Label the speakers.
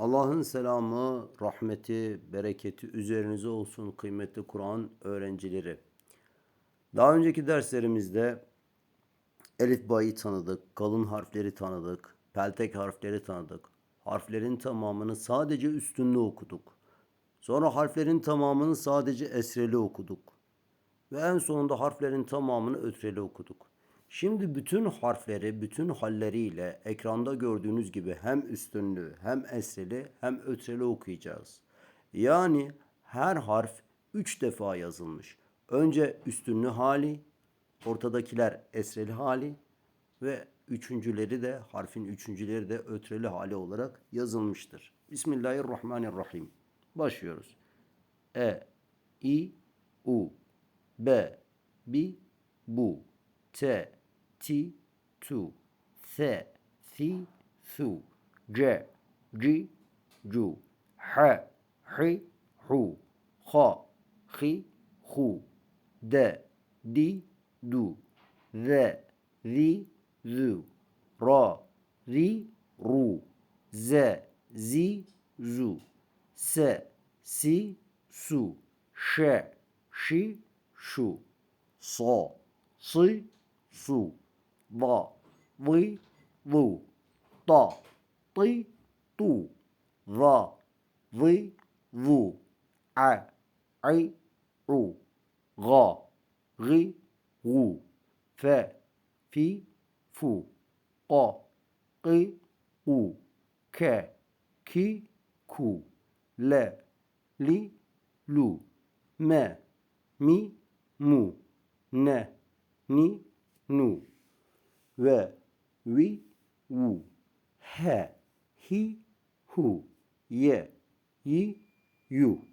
Speaker 1: Allah'ın selamı, rahmeti, bereketi üzerinize olsun kıymetli Kur'an öğrencileri. Daha önceki derslerimizde Elif bayı tanıdık, kalın harfleri tanıdık, peltek harfleri tanıdık. Harflerin tamamını sadece üstünlü okuduk. Sonra harflerin tamamını sadece esreli okuduk. Ve en sonunda harflerin tamamını ötreli okuduk. Şimdi bütün harfleri, bütün halleriyle ekranda gördüğünüz gibi hem üstünlü, hem esreli, hem ötreli okuyacağız. Yani her harf üç defa yazılmış. Önce üstünlü hali, ortadakiler esreli hali ve üçüncüleri de harfin üçüncüleri de ötreli hali olarak yazılmıştır. Bismillahirrahmanirrahim. Başlıyoruz. E, I, U, B, Bi, Bu, T, Ti, Tu, Th, Thi, Thu, C, Ci, Cu, H, Hi, Hu, Ha, Hi, Hu, D, Di, Du, Z, Zi, Zu, Ra, Ri, Ru, Z, Zi, Zu, S, Si, Su, Ş, Şi, Şu, Sa, Si, Su, Da, Vi, Vu, Da, Ti, Tu, Va, Vi, Vu, A, I, U, Ga, Gi, Gu, Fe, Fi, Fu, Qa, Qi, U, Ke, Ki, Ku, Le, Li, Lu, Me, Mi, Mu, Ne, Ni, Nu, Ve, Vi, Vu, He, Hi, Hu, Ye, Yi, Yu.